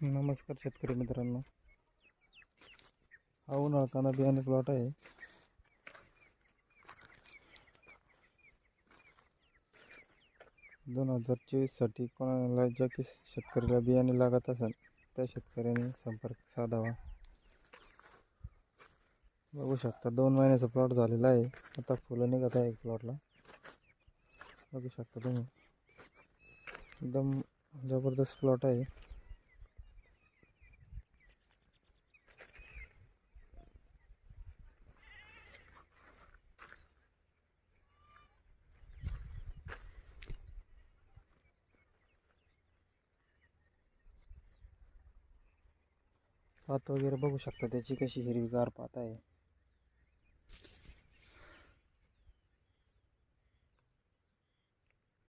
नमस्कार शेतकरी मित्रांनो. हा उन्हाळा कांदा बियाणे प्लॉट आहे. दोन हजार चोवीससाठी कोणाला ज्या की शेतकऱ्याला बियाणे लागत असेल त्या शेतकऱ्याने संपर्क साधावा. बघू शकता दोन महिन्याचा प्लॉट झालेला आहे. आता फुलं निघत आहे प्लॉटला. बघू शकता तुम्ही. एकदम जबरदस्त प्लॉट आहे. पात वगैरे बघू शकता त्याची कशी हिरवीगार पात आहे.